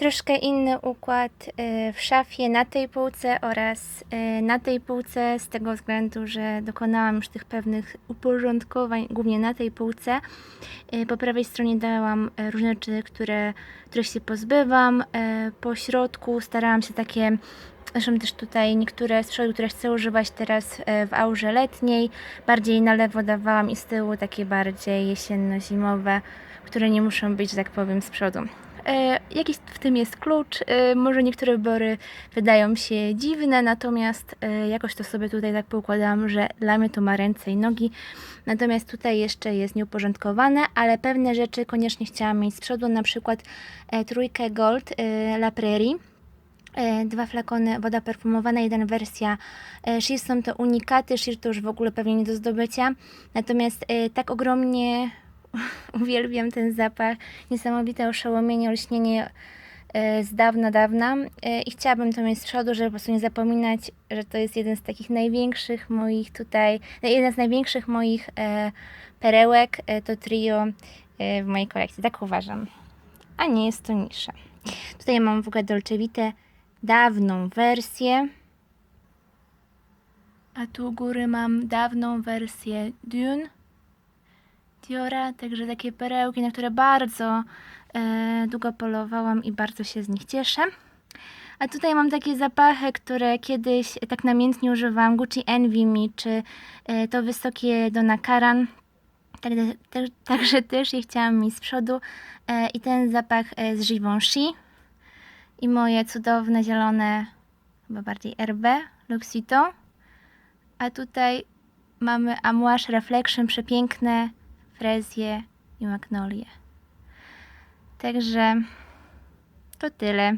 Troszkę inny układ y, w szafie na tej półce oraz y, na tej półce z tego względu, że dokonałam już tych pewnych uporządkowań głównie na tej półce. Y, Po prawej stronie dałam różne rzeczy, które, których się pozbywam. Po środku starałam się takie Zresztą też tutaj niektóre przodu, które chcę używać teraz w aurze letniej, bardziej na lewo dawałam i z tyłu takie bardziej jesienno-zimowe, które nie muszą być, że tak powiem, z przodu. E, jakiś w tym jest klucz. E, może niektóre wybory wydają się dziwne, natomiast e, jakoś to sobie tutaj tak poukładałam, że dla mnie to ma ręce i nogi. Natomiast tutaj jeszcze jest nieuporządkowane, ale pewne rzeczy koniecznie chciałam mieć z przodu, na przykład trójkę Gold La Prairie. Dwa flakony woda perfumowana, jeden wersja Sheer są to unikaty, Sheer to już w ogóle pewnie nie do zdobycia. Natomiast tak ogromnie uwielbiam ten zapach, niesamowite oszołomienie, olśnienie e, z dawna, dawna E, i chciałabym to mieć z przodu, żeby po prostu nie zapominać, że to jest jeden z takich największych moich tutaj, jeden z największych moich e, perełek, e, to trio e, w mojej kolekcji, tak uważam. A nie jest to nisza. Tutaj mam w ogóle Dolce Vita dawną wersję. A tu u góry mam dawną wersję Dune Także takie perełki, na które bardzo e, długo polowałam i bardzo się z nich cieszę. A tutaj mam takie zapachy, które kiedyś tak namiętnie używałam, Gucci Envy czy e, to wysokie Donna Karan. Także, te, także też je chciałam mieć z przodu. E, I ten zapach e, z Givenchy i moje cudowne zielone, chyba bardziej RB, Luxito. A tutaj mamy Amouage Reflection, przepiękne frezje i magnolie. Także to tyle.